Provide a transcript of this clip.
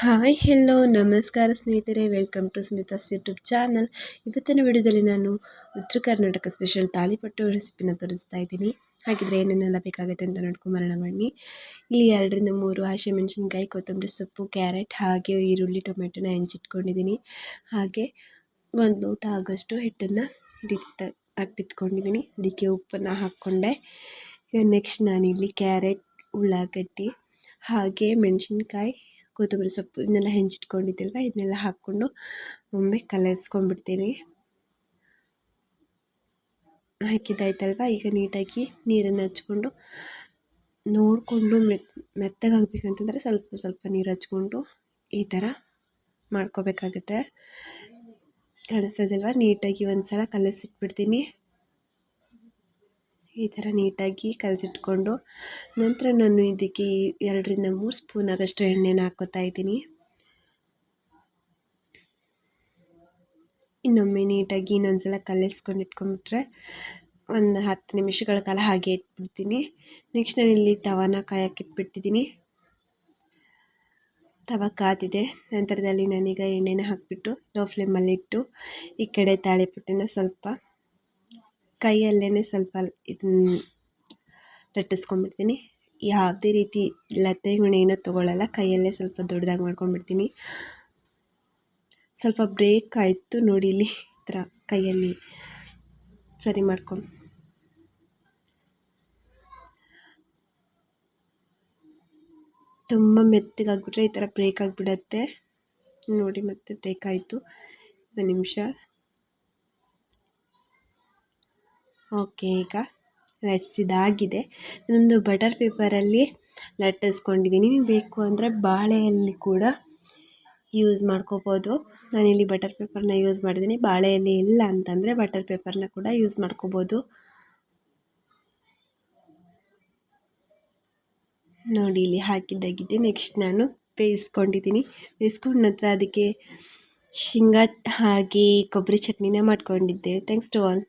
Hi hello ನಮಸ್ಕಾರ ಸ್ನೇಹಿತರೆ. Welcome to Smitha's YouTube channel ಇವತ್ತಿನ ವಿಡಿಯೋದಲ್ಲಿ ನಾನು ಉತ್ತರ ಕರ್ನಾಟಕ ಸ್ಪೆಷಲ್ ತಾಳಿಪಟ್ಟು ರೆಸಿಪಿನ ತೋರಿಸ್ತಾ ಇದ್ದೀನಿ. ಹಾಗಿದ್ರೆ ಏನೇನೆಲ್ಲ ಬೇಕಾಗುತ್ತೆ ಅಂತ ನೋಡ್ಕೊಂಬರೋಣ ಮಾಡಿ ಇಲ್ಲಿ ಎರಡರಿಂದ ಮೂರು ಹಸಿಮೆಣಸಿನ್ಕಾಯಿ ಕೊತ್ತಂಬರಿ ಸೊಪ್ಪು, ಕ್ಯಾರೆಟ್, ಹಾಗೆ ಈರುಳ್ಳಿ, ಟೊಮೆಟೊನ ಹೆಂಚಿಟ್ಕೊಂಡಿದ್ದೀನಿ. ಹಾಗೆ ಒಂದು ಲೋಟ ಆಗೋಷ್ಟು ಹಿಟ್ಟನ್ನು ರೀತಿ ತೆಗೆದಿಟ್ಕೊಂಡಿದ್ದೀನಿ. ಅದಕ್ಕೆ ಉಪ್ಪನ್ನು ಹಾಕ್ಕೊಂಡೆ. ನೆಕ್ಸ್ಟ್ ನಾನಿಲ್ಲಿ ಕ್ಯಾರೆಟ್, ಉಳ್ಳಾಗಡ್ಡಿ, ಹಾಗೆ ಮೆಣಸಿನ್ಕಾಯಿ ಕೊತ್ತಂಬರಿ ಸೊಪ್ಪು ಇದನ್ನೆಲ್ಲ ಹೆಂಚಿಟ್ಕೊಂಡಿದ್ದಿಲ್ವ? ಇದನ್ನೆಲ್ಲ ಹಾಕ್ಕೊಂಡು ಒಮ್ಮೆ ಕಲಸ್ಕೊಂಡ್ಬಿಡ್ತೀನಿ. ಹಾಕಿದ್ದಾಯ್ತಲ್ವ? ಈಗ ನೀಟಾಗಿ ನೀರನ್ನು ಹಚ್ಕೊಂಡು ನೋಡಿಕೊಂಡು ಮೆತ್ ಮೆತ್ತಗಾಗಬೇಕಂತಂದರೆ ಸ್ವಲ್ಪ ಸ್ವಲ್ಪ ನೀರು ಹಚ್ಕೊಂಡು ಈ ಥರ ಮಾಡ್ಕೋಬೇಕಾಗುತ್ತೆ. ಕಾಣಿಸ್ತದಲ್ವ ನೀಟಾಗಿ ಒಂದು ಸಲ ಕಲಸಿಟ್ಬಿಡ್ತೀನಿ. ಈ ಥರ ನೀಟಾಗಿ ಕಲಸಿಟ್ಕೊಂಡು ನಂತರ ನಾನು ಇದಕ್ಕೆ ಎರಡರಿಂದ ಮೂರು ಸ್ಪೂನ್ ಆದಷ್ಟು ಎಣ್ಣೆನ ಹಾಕ್ಕೋತಾ ಇದ್ದೀನಿ. ಇನ್ನೊಮ್ಮೆ ನೀಟಾಗಿ ಇನ್ನೊಂದ್ಸಲ ಕಲಿಸ್ಕೊಂಡು ಇಟ್ಕೊಂಡ್ಬಿಟ್ರೆ ಒಂದು ಹತ್ತು ನಿಮಿಷಗಳ ಕಾಲ ಹಾಗೆ ಇಟ್ಬಿಡ್ತೀನಿ. ನೆಕ್ಸ್ಟ್ ನಾನು ಇಲ್ಲಿ ತವಾನ ಕಾಯಕ್ಕೆ ಇಟ್ಬಿಟ್ಟಿದ್ದೀನಿ. ತವ ಕಾದಿದೆ. ನಂತರದಲ್ಲಿ ನಾನೀಗ ಎಣ್ಣೆನ ಹಾಕಿಬಿಟ್ಟು ಲೋ ಫ್ಲೇಮಲ್ಲಿಟ್ಟು ಈ ಕಡೆ ತಾಳಿಪುಟ್ಟಿನ ಸ್ವಲ್ಪ ಕೈಯಲ್ಲೇ ಸ್ವಲ್ಪ ಇದನ್ನ ಲಟ್ಟಿಸ್ಕೊಂಡ್ಬಿಡ್ತೀನಿ. ಯಾವುದೇ ರೀತಿ ಲತ್ತೆ ಏನೂ ತೊಗೊಳ್ಳಲ್ಲ ಕೈಯಲ್ಲೇ ಸ್ವಲ್ಪ ದೊಡ್ಡದಾಗಿ ಮಾಡ್ಕೊಂಡ್ಬಿಡ್ತೀನಿ. ಸ್ವಲ್ಪ ಬ್ರೇಕ್ ಆಯಿತು ನೋಡಿ ಇಲ್ಲಿ ಈ ಥರ ಕೈಯಲ್ಲಿ ಸರಿ ಮಾಡ್ಕೊಂಡು. ತುಂಬ ಮೆತ್ತಗಾಗ್ಬಿಟ್ರೆ ಈ ಥರ ಬ್ರೇಕ್ ಆಗಿಬಿಡತ್ತೆ. ನೋಡಿ ಮತ್ತೆ ಬ್ರೇಕ್ ಆಯಿತು. ಒಂದು ನಿಮಿಷ. ಓಕೆ, ಈಗ ಲಟ್ಸಿದಾಗಿದೆ ಇನ್ನೊಂದು ಬಟರ್ ಪೇಪರಲ್ಲಿ ಲಟ್ಟಿಸ್ಕೊಂಡಿದ್ದೀನಿ ಬೇಕು ಅಂದರೆ ಬಾಳೆಯಲ್ಲಿ ಕೂಡ ಯೂಸ್ ಮಾಡ್ಕೋಬೋದು. ನಾನಿಲ್ಲಿ ಬಟರ್ ಪೇಪರ್ನ ಯೂಸ್ ಮಾಡಿದ್ದೀನಿ ಬಾಳೆಯಲ್ಲಿ ಇಲ್ಲ ಅಂತಂದರೆ ಬಟರ್ ಪೇಪರ್ನ ಕೂಡ ಯೂಸ್ ಮಾಡ್ಕೋಬೋದು. ನೋಡಿ, ಇಲ್ಲಿ ಹಾಕಿದ್ದಾಗಿದೆ. ನೆಕ್ಸ್ಟ್ ನಾನು ಬೇಯಿಸ್ಕೊಂಡಿದ್ದೀನಿ ಬೇಯಿಸ್ಕೊಂಡ ನಂತರ ಅದಕ್ಕೆ ಶೇಂಗಾ ಹಾಗೆ ಕೊಬ್ಬರಿ ಚಟ್ನಿನ ಮಾಡ್ಕೊಂಡಿದ್ದೆ. Thanks to all